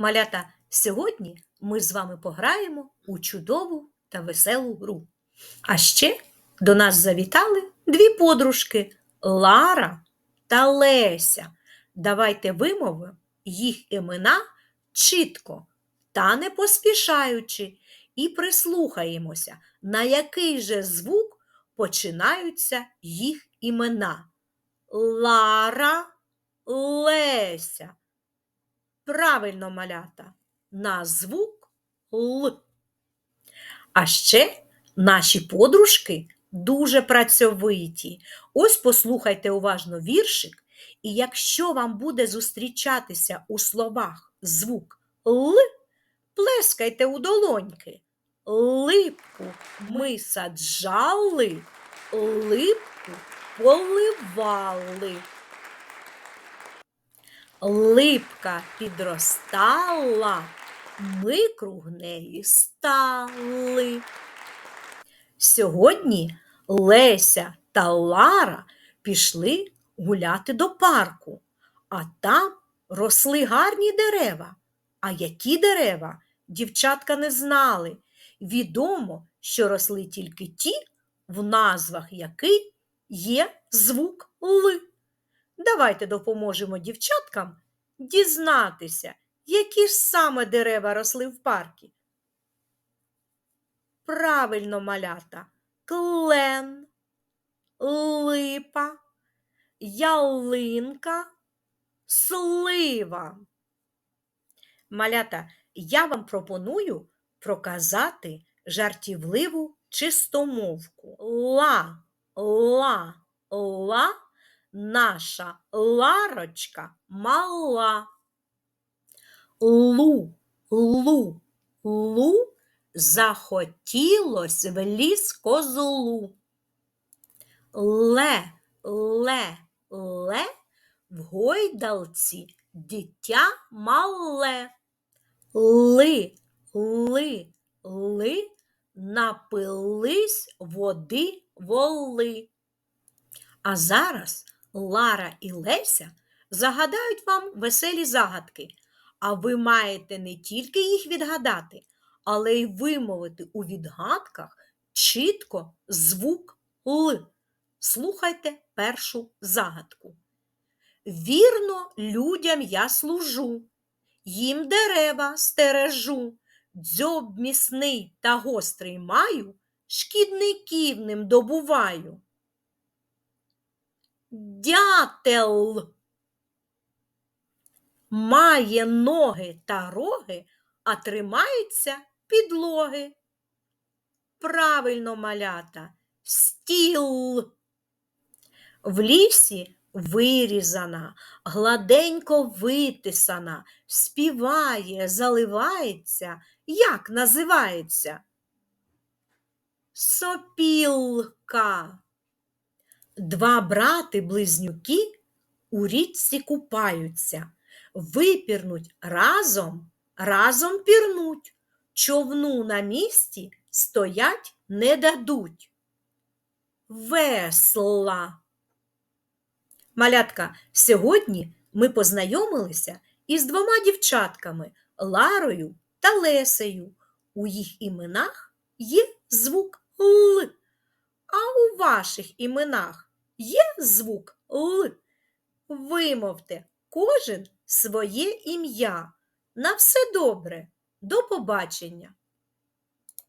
Малята, сьогодні ми з вами пограємо у чудову та веселу гру. А ще до нас завітали дві подружки Лара та Леся. Давайте вимовимо їх імена чітко та не поспішаючи, і прислухаємося, на який же звук починаються їх імена. Лара, Леся. Правильно, малята, на звук Л. А ще наші подружки дуже працьовиті. Ось послухайте уважно віршик, і якщо вам буде зустрічатися у словах звук Л, плескайте у долоньки. Липку ми саджали, липку поливали. Липка підростала, ми круг неї стали. Сьогодні Леся та Лара пішли гуляти до парку, а там росли гарні дерева. А які дерева дівчатка не знали. Відомо, що росли тільки ті, в назвах яких є звук Л. Давайте допоможемо дівчаткам дізнатися, які ж саме дерева росли в парку. Правильно, малята, клен, липа, ялинка, слива. Малята, я вам пропоную проказати жартівливу чистомовку. Ла, ла, ла, наша ларочка мала. Лу, лу, лу, захотілось в ліс козулу. Ле, ле, ле, в гойдалці дитя мале. Ли, ли, ли, напились води воли. А зараз Лара і Леся загадають вам веселі загадки, а ви маєте не тільки їх відгадати, але й вимовити у відгадках чітко звук Л. Слухайте першу загадку. Вірно, людям я служу, їм дерева стережу, дзьоб міцний та гострий маю, шкідників ним добуваю. Дятел має ноги та роги, а тримається підлоги. Правильно, малята, стіл. В лісі вирізана, гладенько витисана, співає, заливається. Як називається? Сопілка. Два брати-близнюки у річці купаються, випірнуть разом, разом пірнуть, човну на місці стоять не дадуть. Весла. Малятка, сьогодні ми познайомилися із двома дівчатками Ларою та Лесею. У їх іменах є звук Л. А у ваших іменах є звук Л. Вимовте кожен своє ім'я. На все добре. До побачення!